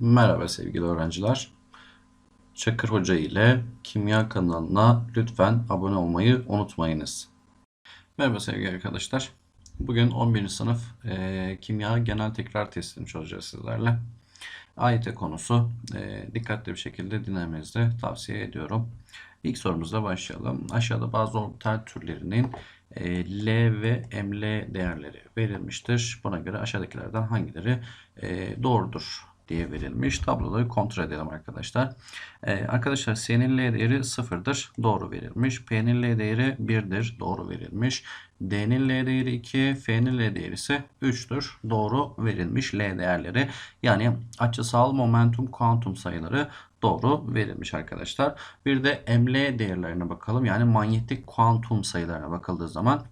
Merhaba sevgili öğrenciler. Çakır Hoca ile Kimya kanalına lütfen abone olmayı unutmayınız. Merhaba sevgili arkadaşlar. Bugün 11. sınıf e, kimya genel tekrar testini çözeceğiz sizlerle. AYT konusu e, dikkatli bir şekilde dinlemenizi tavsiye ediyorum. İlk sorumuzla başlayalım. Aşağıda bazı orbital türlerinin e, L ve ML değerleri verilmiştir. Buna göre aşağıdakilerden hangileri e, doğrudur diye verilmiş. Tabloları kontrol edelim arkadaşlar. Ee, arkadaşlar S'nin L değeri sıfırdır. Doğru verilmiş. P'nin L değeri 1'dir. Doğru verilmiş. D'nin L değeri 2. F'nin L değeri ise 3'tür. Doğru verilmiş L değerleri. Yani açısal momentum kuantum sayıları doğru verilmiş arkadaşlar. Bir de ML değerlerine bakalım. Yani manyetik kuantum sayılarına bakıldığı zaman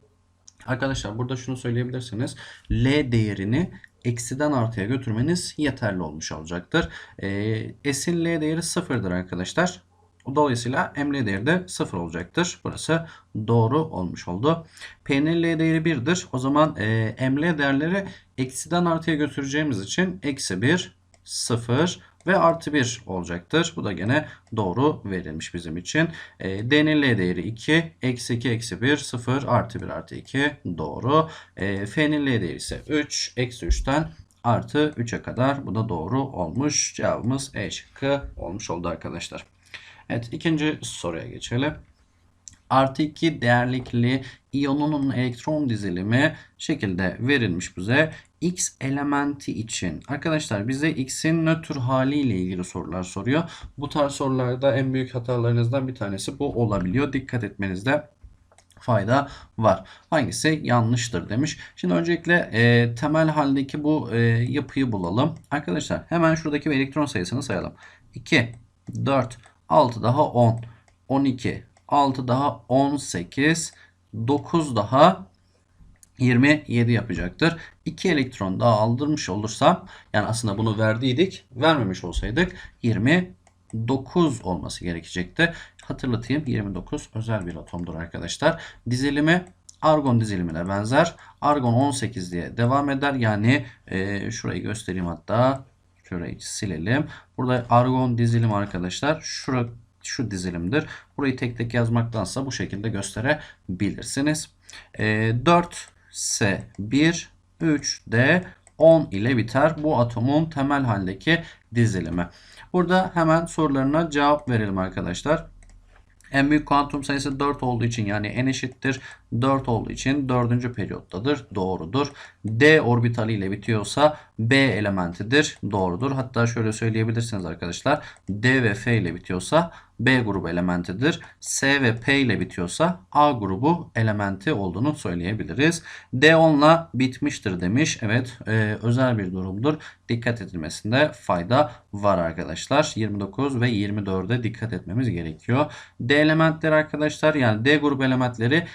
Arkadaşlar burada şunu söyleyebilirsiniz. L değerini eksiden artıya götürmeniz yeterli olmuş olacaktır. E, S'in L değeri sıfırdır arkadaşlar. Dolayısıyla ML değeri de sıfır olacaktır. Burası doğru olmuş oldu. P'nin L değeri 1'dir. O zaman e, ML değerleri eksiden artıya götüreceğimiz için eksi 1, 0 ve artı 1 olacaktır. Bu da gene doğru verilmiş bizim için. E, D'nin L değeri 2, eksi 2, eksi 1, 0, artı 1, artı 2 doğru. E, F'nin L değeri ise 3, eksi 3'ten artı 3'e kadar. Bu da doğru olmuş. Cevabımız E şıkkı olmuş oldu arkadaşlar. Evet ikinci soruya geçelim. Artı 2 değerlikli iyonunun elektron dizilimi şekilde verilmiş bize. X elementi için. Arkadaşlar bize X'in nötr haliyle ilgili sorular soruyor. Bu tarz sorularda en büyük hatalarınızdan bir tanesi bu olabiliyor. Dikkat etmenizde fayda var. Hangisi yanlıştır demiş. Şimdi öncelikle e, temel haldeki bu e, yapıyı bulalım. Arkadaşlar hemen şuradaki elektron sayısını sayalım. 2, 4, 6 daha 10, 12, 6 daha 18, 9 daha 27 yapacaktır. 2 elektron daha aldırmış olursam yani aslında bunu verdiydik vermemiş olsaydık 29 olması gerekecekti. Hatırlatayım 29 özel bir atomdur arkadaşlar. Dizilimi argon dizilimine benzer. Argon 18 diye devam eder. Yani e, şurayı göstereyim hatta. Şurayı silelim. Burada argon dizilim arkadaşlar. Şura, şu dizilimdir. Burayı tek tek yazmaktansa bu şekilde gösterebilirsiniz. E, 4 S1 3D 10 ile biter bu atomun temel haldeki dizilimi. Burada hemen sorularına cevap verelim arkadaşlar. En büyük kuantum sayısı 4 olduğu için yani n eşittir 4 olduğu için 4. periyottadır. Doğrudur. D orbitali ile bitiyorsa B elementidir. Doğrudur. Hatta şöyle söyleyebilirsiniz arkadaşlar. D ve F ile bitiyorsa B grubu elementidir. S ve P ile bitiyorsa A grubu elementi olduğunu söyleyebiliriz. D 10 ile bitmiştir demiş. Evet e, özel bir durumdur. Dikkat edilmesinde fayda var arkadaşlar. 29 ve 24'e dikkat etmemiz gerekiyor. D elementleri arkadaşlar yani D grubu elementleri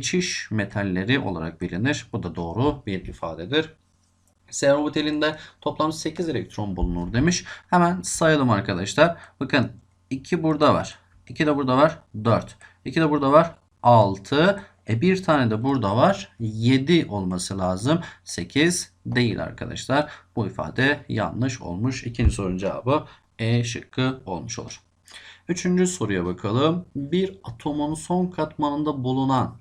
geçiş metalleri olarak bilinir. Bu da doğru bir ifadedir. S orbitalinde toplam 8 elektron bulunur demiş. Hemen sayalım arkadaşlar. Bakın 2 burada var. 2 de burada var. 4. 2 de burada var. 6. E bir tane de burada var. 7 olması lazım. 8 değil arkadaşlar. Bu ifade yanlış olmuş. İkinci sorunun cevabı E şıkkı olmuş olur. Üçüncü soruya bakalım. Bir atomun son katmanında bulunan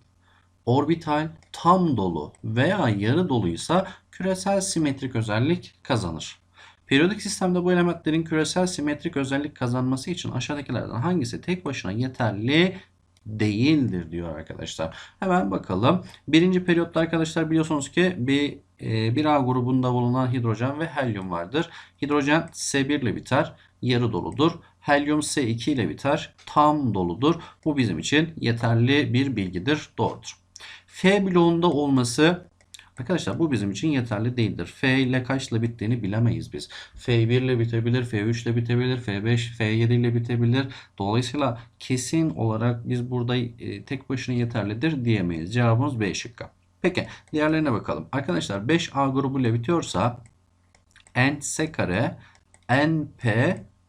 orbital tam dolu veya yarı doluysa küresel simetrik özellik kazanır. Periyodik sistemde bu elementlerin küresel simetrik özellik kazanması için aşağıdakilerden hangisi tek başına yeterli değildir diyor arkadaşlar. Hemen bakalım. Birinci periyotta arkadaşlar biliyorsunuz ki bir e, bir A grubunda bulunan hidrojen ve helyum vardır. Hidrojen S1 ile biter. Yarı doludur. Helyum S2 ile biter. Tam doludur. Bu bizim için yeterli bir bilgidir. Doğrudur. F bloğunda olması Arkadaşlar bu bizim için yeterli değildir. F ile kaçla bittiğini bilemeyiz biz. F1 ile bitebilir, F3 ile bitebilir, F5, F7 ile bitebilir. Dolayısıyla kesin olarak biz burada e, tek başına yeterlidir diyemeyiz. Cevabımız B şıkkı. Peki diğerlerine bakalım. Arkadaşlar 5A grubu ile bitiyorsa NS kare NP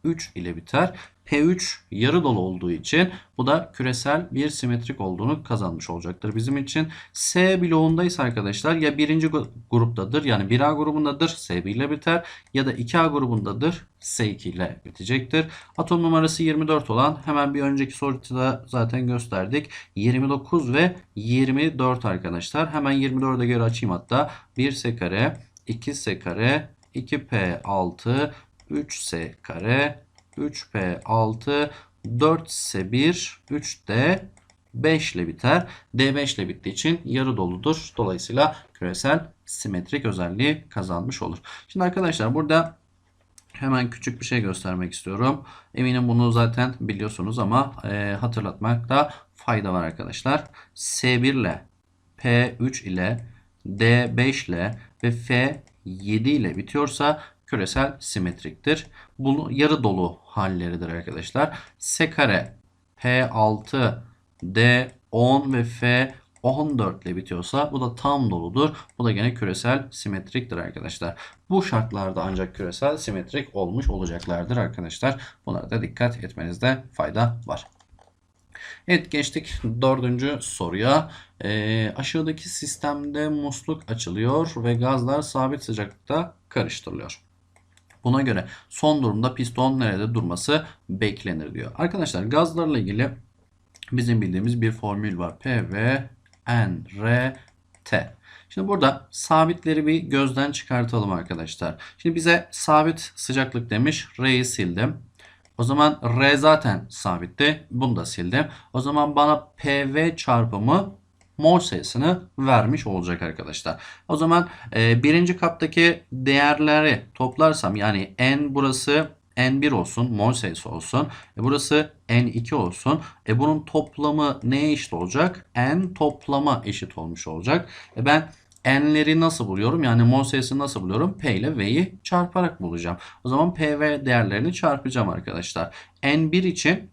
3 ile biter. P3 yarı dolu olduğu için bu da küresel bir simetrik olduğunu kazanmış olacaktır bizim için. S bloğundaysa arkadaşlar ya birinci gruptadır yani 1A grubundadır S1 ile biter ya da 2A grubundadır S2 ile bitecektir. Atom numarası 24 olan hemen bir önceki soruda zaten gösterdik. 29 ve 24 arkadaşlar. Hemen 24'e göre açayım hatta. 1S kare, 2S kare, 2P6, 3S kare, 3P6, 4S1, 3D 5 ile biter. D5 ile bittiği için yarı doludur. Dolayısıyla küresel simetrik özelliği kazanmış olur. Şimdi arkadaşlar burada hemen küçük bir şey göstermek istiyorum. Eminim bunu zaten biliyorsunuz ama e, hatırlatmakta fayda var arkadaşlar. S1 ile P3 ile D5 ile ve F7 ile bitiyorsa küresel simetriktir. Bu yarı dolu halleridir arkadaşlar. S kare P6 D10 ve F14 ile bitiyorsa bu da tam doludur. Bu da gene küresel simetriktir arkadaşlar. Bu şartlarda ancak küresel simetrik olmuş olacaklardır arkadaşlar. Bunlara da dikkat etmenizde fayda var. Evet geçtik dördüncü soruya. Ee, aşağıdaki sistemde musluk açılıyor ve gazlar sabit sıcaklıkta karıştırılıyor. Buna göre son durumda piston nerede durması beklenir diyor. Arkadaşlar gazlarla ilgili bizim bildiğimiz bir formül var. P V N R T. Şimdi burada sabitleri bir gözden çıkartalım arkadaşlar. Şimdi bize sabit sıcaklık demiş. R'yi sildim. O zaman R zaten sabitti. Bunu da sildim. O zaman bana PV çarpımı mol sayısını vermiş olacak arkadaşlar. O zaman e, birinci kaptaki değerleri toplarsam yani n burası n1 olsun mol sayısı olsun. E, burası n2 olsun. E, bunun toplamı neye eşit olacak? n toplama eşit olmuş olacak. E, ben n'leri nasıl buluyorum? Yani mol sayısını nasıl buluyorum? P ile V'yi çarparak bulacağım. O zaman P ve değerlerini çarpacağım arkadaşlar. N1 için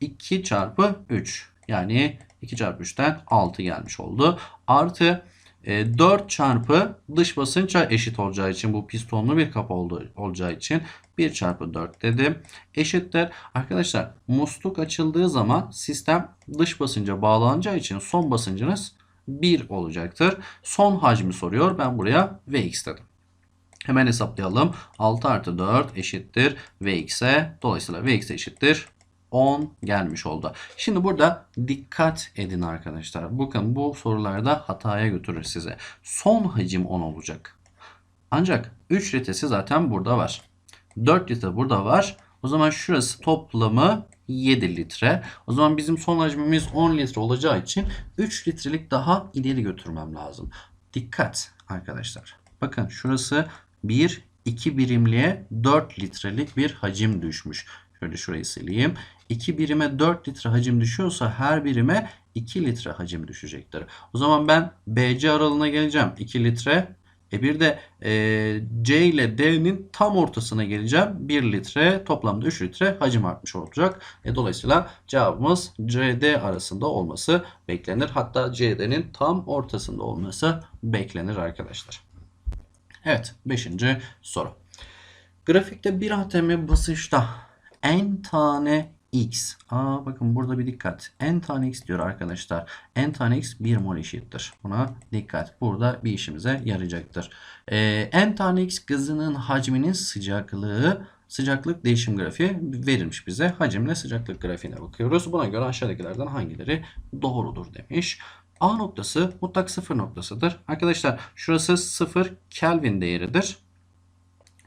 2 çarpı 3. Yani 2 çarpı 3'ten 6 gelmiş oldu. Artı e, 4 çarpı dış basınça eşit olacağı için bu pistonlu bir kapı olduğu, olacağı için 1 çarpı 4 dedim. Eşittir. Arkadaşlar musluk açıldığı zaman sistem dış basınca bağlanacağı için son basıncınız 1 olacaktır. Son hacmi soruyor. Ben buraya Vx dedim. Hemen hesaplayalım. 6 artı 4 eşittir Vx'e. Dolayısıyla Vx eşittir 10 gelmiş oldu. Şimdi burada dikkat edin arkadaşlar. Bakın bu sorularda hataya götürür size. Son hacim 10 olacak. Ancak 3 litresi zaten burada var. 4 litre burada var. O zaman şurası toplamı 7 litre. O zaman bizim son hacmimiz 10 litre olacağı için 3 litrelik daha ileri götürmem lazım. Dikkat arkadaşlar. Bakın şurası 1 2 birimliğe 4 litrelik bir hacim düşmüş. Şöyle şurayı sileyim. 2 birime 4 litre hacim düşüyorsa her birime 2 litre hacim düşecektir. O zaman ben BC aralığına geleceğim. 2 litre. E bir de e, C ile D'nin tam ortasına geleceğim. 1 litre toplamda 3 litre hacim artmış olacak. E, dolayısıyla cevabımız CD arasında olması beklenir. Hatta CD'nin tam ortasında olması beklenir arkadaşlar. Evet 5. soru. Grafikte bir atm basınçta n tane x. Aa bakın burada bir dikkat. n tane x diyor arkadaşlar. n tane x 1 mol eşittir. Buna dikkat. Burada bir işimize yarayacaktır. Ee, n tane x gazının hacminin sıcaklığı sıcaklık değişim grafiği verilmiş bize. Hacimle sıcaklık grafiğine bakıyoruz. Buna göre aşağıdakilerden hangileri doğrudur demiş. A noktası mutlak sıfır noktasıdır. Arkadaşlar şurası 0 Kelvin değeridir.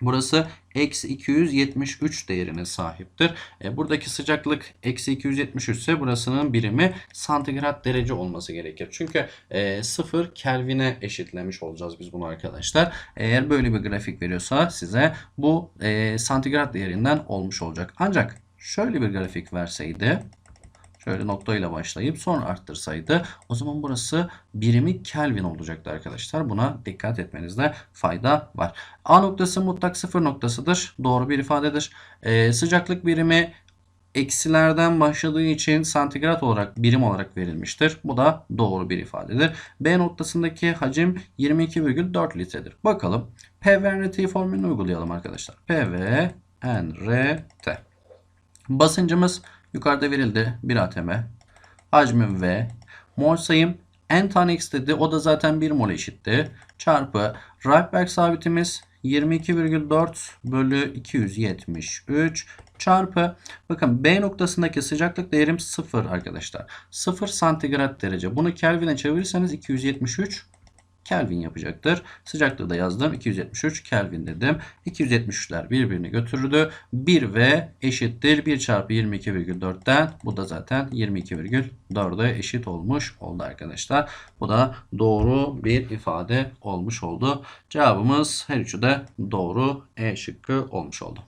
Burası eksi 273 değerine sahiptir. E, buradaki sıcaklık eksi 273 ise burasının birimi santigrat derece olması gerekir. Çünkü e, 0 Kelvin'e eşitlemiş olacağız biz bunu arkadaşlar. Eğer böyle bir grafik veriyorsa size bu e, santigrat değerinden olmuş olacak. Ancak şöyle bir grafik verseydi şöyle noktayla başlayıp sonra arttırsaydı o zaman burası birimi Kelvin olacaktı arkadaşlar. Buna dikkat etmenizde fayda var. A noktası mutlak sıfır noktasıdır. Doğru bir ifadedir. Ee, sıcaklık birimi eksilerden başladığı için santigrat olarak birim olarak verilmiştir. Bu da doğru bir ifadedir. B noktasındaki hacim 22,4 litredir. Bakalım PV NRT formülünü uygulayalım arkadaşlar. PV NRT Basıncımız yukarıda verildi 1 atm. Hacmim V. Mol sayım n tane x dedi. O da zaten 1 mol eşitti. Çarpı Rydberg sabitimiz 22,4 bölü 273 çarpı bakın B noktasındaki sıcaklık değerim 0 arkadaşlar. 0 santigrat derece. Bunu Kelvin'e çevirirseniz 273 Kelvin yapacaktır. Sıcaklığı da yazdım. 273 Kelvin dedim. 273'ler birbirini götürdü. 1 v eşittir 1 çarpı 22,4'ten. Bu da zaten 22,4'e eşit olmuş oldu arkadaşlar. Bu da doğru bir ifade olmuş oldu. Cevabımız her üçü de doğru. E şıkkı olmuş oldu.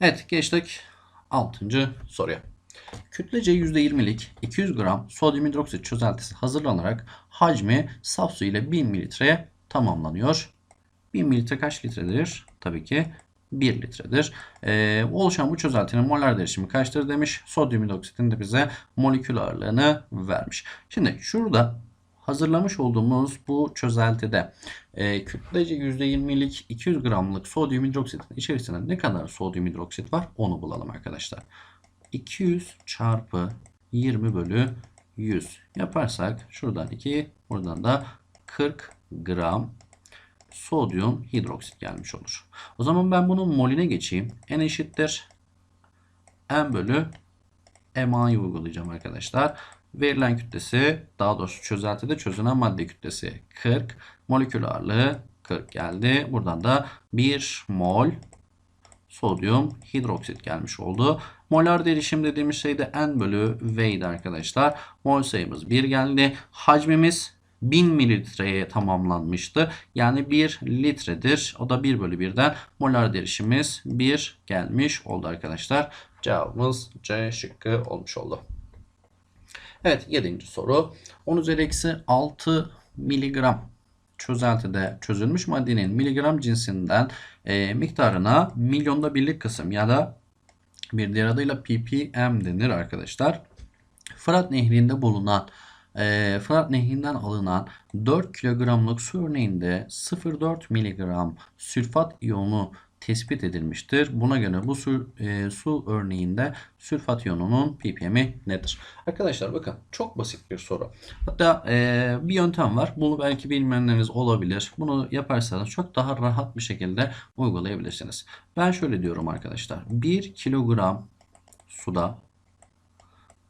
Evet geçtik 6. soruya. Kütlece %20'lik 200 gram sodyum hidroksit çözeltisi hazırlanarak hacmi saf su ile 1000 mililitreye tamamlanıyor. 1000 mililitre kaç litredir? Tabii ki 1 litredir. Ee, oluşan bu çözeltinin molar değişimi kaçtır demiş. Sodyum hidroksitin de bize molekül ağırlığını vermiş. Şimdi şurada hazırlamış olduğumuz bu çözeltide e, kütlece %20'lik 200 gramlık sodyum hidroksitin içerisinde ne kadar sodyum hidroksit var onu bulalım arkadaşlar. 200 çarpı 20 bölü 100 yaparsak şuradan 2 buradan da 40 gram sodyum hidroksit gelmiş olur. O zaman ben bunun moline geçeyim. N eşittir N bölü MA'yı uygulayacağım arkadaşlar. Verilen kütlesi daha doğrusu çözeltide çözünen madde kütlesi 40. Molekül ağırlığı 40 geldi. Buradan da 1 mol sodyum hidroksit gelmiş oldu. Molar derişim dediğimiz şey de N bölü V'ydi arkadaşlar. Mol sayımız 1 geldi. Hacmimiz 1000 mililitreye tamamlanmıştı. Yani 1 litredir. O da 1 bölü 1'den molar derişimimiz 1 gelmiş oldu arkadaşlar. Cevabımız C şıkkı olmuş oldu. Evet 7. soru. 10 üzeri eksi 6 miligram çözeltide çözülmüş maddenin miligram cinsinden e, miktarına milyonda birlik kısım ya da bir diğer adıyla ppm denir arkadaşlar. Fırat Nehri'nde bulunan e, Fırat Nehri'nden alınan 4 kilogramlık su örneğinde 0,4 miligram sülfat iyonu tespit edilmiştir. Buna göre bu su, e, su örneğinde sülfat iyonunun ppm'i nedir? Arkadaşlar bakın çok basit bir soru. Hatta e, bir yöntem var. Bunu belki bilmeyenleriniz olabilir. Bunu yaparsanız çok daha rahat bir şekilde uygulayabilirsiniz. Ben şöyle diyorum arkadaşlar. 1 kilogram suda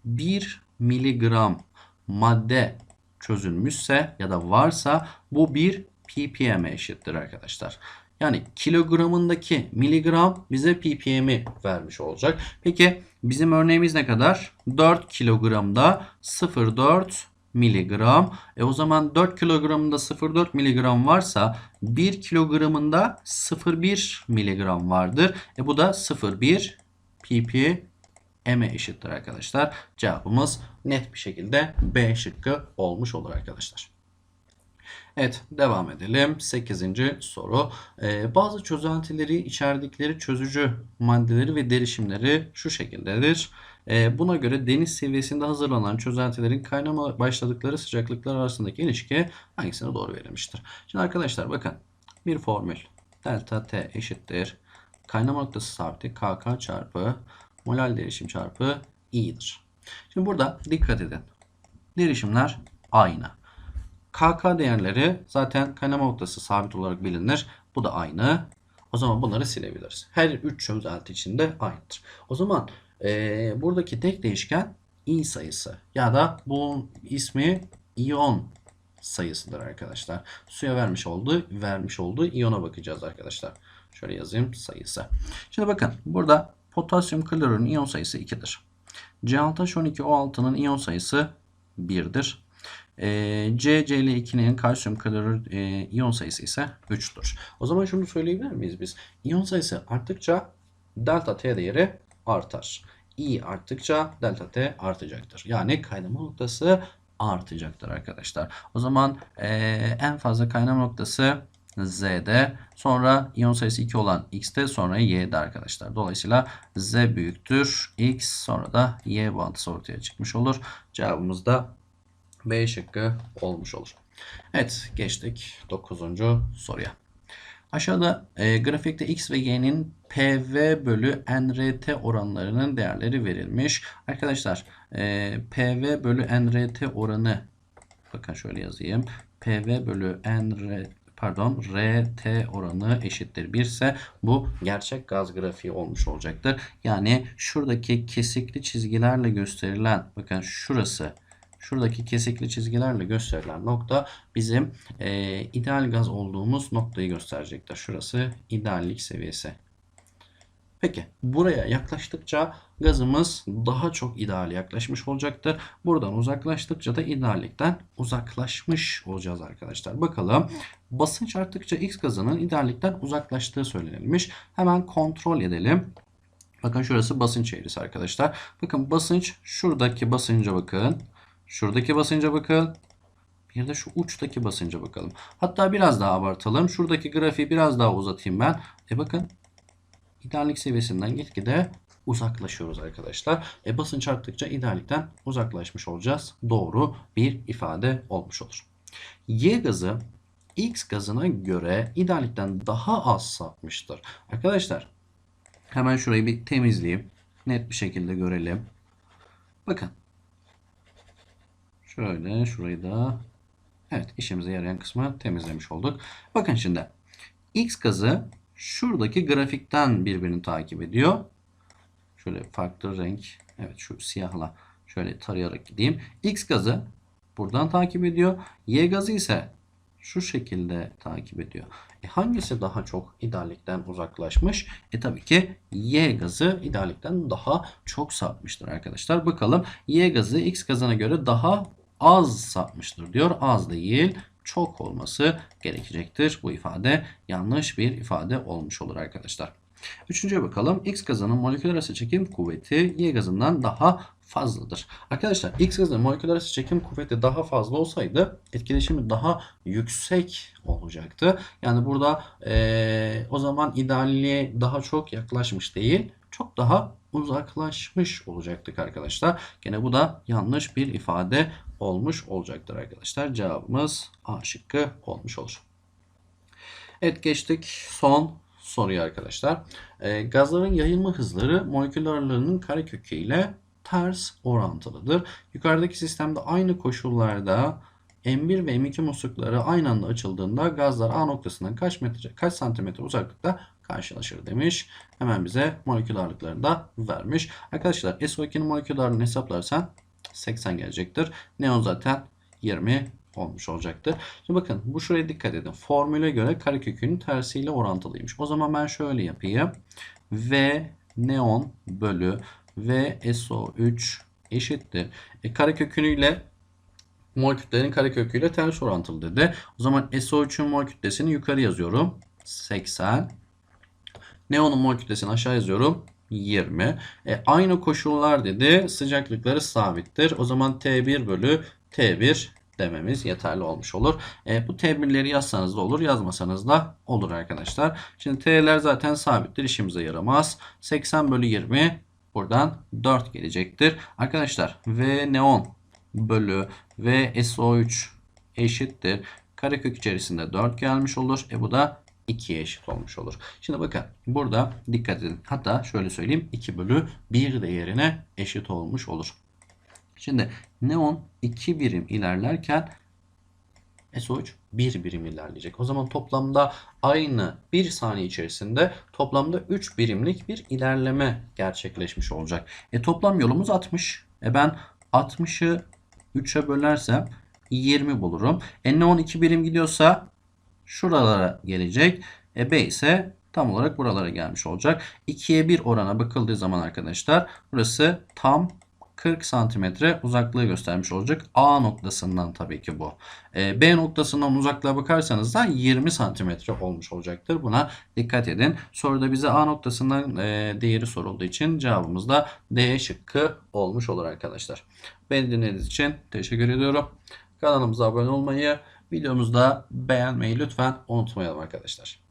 1 miligram madde çözülmüşse ya da varsa bu bir ppm'e eşittir arkadaşlar. Yani kilogramındaki miligram bize ppm'i vermiş olacak. Peki bizim örneğimiz ne kadar? 4 kilogramda 0,4 miligram. E o zaman 4 kilogramında 0,4 miligram varsa 1 kilogramında 0,1 miligram vardır. E bu da 0,1 ppm'e eşittir arkadaşlar. Cevabımız net bir şekilde B şıkkı olmuş olur arkadaşlar. Evet devam edelim. 8. soru. Ee, bazı çözeltileri içerdikleri çözücü maddeleri ve derişimleri şu şekildedir. Ee, buna göre deniz seviyesinde hazırlanan çözeltilerin kaynama başladıkları sıcaklıklar arasındaki ilişki hangisine doğru verilmiştir? Şimdi arkadaşlar bakın bir formül. Delta T eşittir. Kaynama noktası sabiti KK çarpı molal derişim çarpı i'dir. Şimdi burada dikkat edin. Derişimler aynı. KK değerleri zaten kaynama noktası sabit olarak bilinir. Bu da aynı. O zaman bunları silebiliriz. Her 3 çözelti içinde aynıdır. O zaman e, buradaki tek değişken i sayısı ya da bunun ismi iyon sayısıdır arkadaşlar. Suya vermiş olduğu vermiş olduğu iyona bakacağız arkadaşlar. Şöyle yazayım sayısı. Şimdi bakın burada potasyum klorürün iyon sayısı 2'dir. C6H12O6'nın iyon sayısı 1'dir. E, CCl2'nin kalsiyum klorür e, iyon sayısı ise 3'tür. O zaman şunu söyleyebilir miyiz biz? İyon sayısı arttıkça delta T değeri artar. I arttıkça delta T artacaktır. Yani kaynama noktası artacaktır arkadaşlar. O zaman e, en fazla kaynama noktası Z'de. Sonra iyon sayısı 2 olan X'te sonra Y'de arkadaşlar. Dolayısıyla Z büyüktür. X sonra da Y bağıntısı ortaya çıkmış olur. Cevabımız da B şıkkı olmuş olur. Evet geçtik 9. soruya. Aşağıda e, grafikte x ve y'nin PV bölü NRT oranlarının değerleri verilmiş. Arkadaşlar e, PV bölü NRT oranı bakın şöyle yazayım. PV bölü NR pardon RT oranı eşittir 1 ise bu gerçek gaz grafiği olmuş olacaktır. Yani şuradaki kesikli çizgilerle gösterilen bakın şurası şuradaki kesikli çizgilerle gösterilen nokta bizim e, ideal gaz olduğumuz noktayı gösterecektir. Şurası ideallik seviyesi. Peki buraya yaklaştıkça gazımız daha çok ideale yaklaşmış olacaktır. Buradan uzaklaştıkça da ideallikten uzaklaşmış olacağız arkadaşlar. Bakalım basınç arttıkça X gazının ideallikten uzaklaştığı söylenilmiş. Hemen kontrol edelim. Bakın şurası basınç eğrisi arkadaşlar. Bakın basınç şuradaki basınca bakın. Şuradaki basınca bakın. Bir de şu uçtaki basınca bakalım. Hatta biraz daha abartalım. Şuradaki grafiği biraz daha uzatayım ben. E bakın ideallik seviyesinden gitgide uzaklaşıyoruz arkadaşlar. E basınç arttıkça ideallikten uzaklaşmış olacağız. Doğru bir ifade olmuş olur. Y gazı X gazına göre ideallikten daha az sapmıştır. Arkadaşlar hemen şurayı bir temizleyeyim. Net bir şekilde görelim. Bakın. Şöyle şurayı da evet işimize yarayan kısmı temizlemiş olduk. Bakın şimdi X gazı şuradaki grafikten birbirini takip ediyor. Şöyle farklı renk. Evet şu siyahla şöyle tarayarak gideyim. X gazı buradan takip ediyor. Y gazı ise şu şekilde takip ediyor. E hangisi daha çok ideallikten uzaklaşmış? E tabii ki Y gazı ideallikten daha çok sapmıştır arkadaşlar. Bakalım Y gazı X gazına göre daha az sapmıştır diyor. Az değil çok olması gerekecektir. Bu ifade yanlış bir ifade olmuş olur arkadaşlar. Üçüncüye bakalım. X gazının moleküler arası çekim kuvveti Y gazından daha fazladır. Arkadaşlar X gazının moleküler çekim kuvveti daha fazla olsaydı etkileşimi daha yüksek olacaktı. Yani burada ee, o zaman idealliğe daha çok yaklaşmış değil çok daha uzaklaşmış olacaktık arkadaşlar. Gene bu da yanlış bir ifade olmuş olacaktır arkadaşlar. Cevabımız A şıkkı olmuş olur. Evet geçtik son soruya arkadaşlar. E, gazların yayılma hızları moleküler ağırlığının karekökü ile ters orantılıdır. Yukarıdaki sistemde aynı koşullarda M1 ve M2 muslukları aynı anda açıldığında gazlar A noktasından kaç metre kaç santimetre uzaklıkta karşılaşır demiş. Hemen bize molekül ağırlıklarını da vermiş. Arkadaşlar SO2'nin molekül ağırlığını hesaplarsan 80 gelecektir. Neon zaten 20 olmuş olacaktır. Şimdi bakın bu şuraya dikkat edin. Formüle göre karekökünün tersiyle orantılıymış. O zaman ben şöyle yapayım. V neon bölü V SO3 eşittir. E, karekökünüyle mol kütlenin kareköküyle ters orantılı dedi. O zaman SO3'ün mol kütlesini yukarı yazıyorum. 80. Neonun mol kütlesini aşağı yazıyorum. 20. E, aynı koşullar dedi. Sıcaklıkları sabittir. O zaman T1 bölü T1 dememiz yeterli olmuş olur. E, bu T1'leri yazsanız da olur, yazmasanız da olur arkadaşlar. Şimdi T'ler zaten sabittir, işimize yaramaz. 80 bölü 20 buradan 4 gelecektir. Arkadaşlar V neon bölü V SO3 eşittir. Karekök içerisinde 4 gelmiş olur. E bu da 2'ye eşit olmuş olur. Şimdi bakın burada dikkat edin. Hatta şöyle söyleyeyim 2 bölü 1 değerine eşit olmuş olur. Şimdi neon 2 birim ilerlerken SO3 1 birim ilerleyecek. O zaman toplamda aynı 1 saniye içerisinde toplamda 3 birimlik bir ilerleme gerçekleşmiş olacak. E toplam yolumuz 60. E ben 60'ı 3'e bölersem 20 bulurum. E neon 2 birim gidiyorsa şuralara gelecek. E B ise tam olarak buralara gelmiş olacak. 2'ye 1 orana bakıldığı zaman arkadaşlar burası tam 40 santimetre uzaklığı göstermiş olacak. A noktasından tabii ki bu. E, B noktasından uzaklığa bakarsanız da 20 santimetre olmuş olacaktır. Buna dikkat edin. Soruda bize A noktasından e, değeri sorulduğu için cevabımız da D şıkkı olmuş olur arkadaşlar. Beni dinlediğiniz için teşekkür ediyorum. Kanalımıza abone olmayı, videomuzu da beğenmeyi lütfen unutmayalım arkadaşlar.